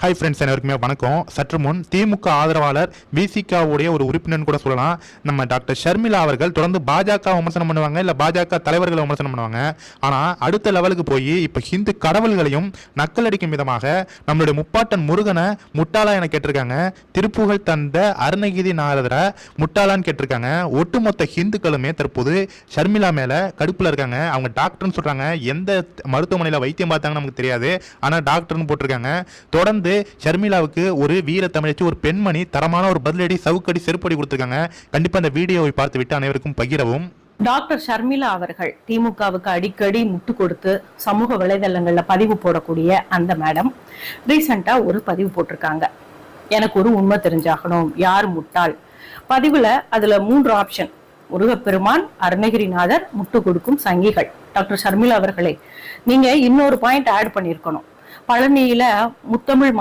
Hi friends அனைவருக்குமே வணக்கம். சற்று முன் திமுக ஆதரவாளர் விசிகாவுடைய ஒரு உறுப்பினர் கூட சொல்லலாம். நம்ம டாக்டர் ஷர்மிளா அவர்கள் தொடர்ந்து பாஜக விமர்சனம் பண்ணுவாங்க இல்லை பாஜக தலைவர்களை விமர்சனம் பண்ணுவாங்க. ஆனால் அடுத்த லெவலுக்கு போய் இப்போ ஹிந்து கடவுள்களையும் நக்கலடிக்கும் விதமாக நம்மளுடைய முப்பாட்டன் முருகனை முட்டாளா என கேட்டிருக்காங்க. திருப்புகழ் தந்த அருணகிரி நாரதரை முட்டாளான்னு கேட்டிருக்காங்க. ஒட்டுமொத்த ஹிந்துக்களுமே தற்போது ஷர்மிளா மேலே கடுப்பில் இருக்காங்க. அவங்க டாக்டர்னு சொல்கிறாங்க எந்த மருத்துவமனையில் வைத்தியம் பார்த்தாங்கன்னு நமக்கு தெரியாது. ஆனால் டாக்டர்னு போட்டிருக்காங்க. தொடர்ந்து ஷர்மிளாவுக்கு ஒரு வீர தமிழச்சி ஒரு பெண்மணி தரமான ஒரு பதிலடி சவுக்கடி செருப்படி கொடுத்துருக்காங்க. கண்டிப்பாக அந்த வீடியோவை பார்த்து விட்டு அனைவருக்கும் பகிரவும். டாக்டர் ஷர்மிளா அவர்கள் திமுகவுக்கு அடிக்கடி முட்டு கொடுத்து சமூக வலைதளங்கள்ல பதிவு போடக்கூடிய அந்த மேடம் ரீசெண்டா ஒரு பதிவு போட்டிருக்காங்க. எனக்கு ஒரு உண்மை தெரிஞ்சாகணும். யார் முட்டாள்? பதிவுல அதுல மூன்று ஆப்ஷன் முருகப்பெருமான் அருணகிரிநாதர் முட்டு கொடுக்கும் சங்கிகள். டாக்டர் ஷர்மிளா அவர்களே நீங்க இன்னொரு பாயிண்ட் ஆட் பண்ணியிருக்கணும். பழனியில முத்தமிழ்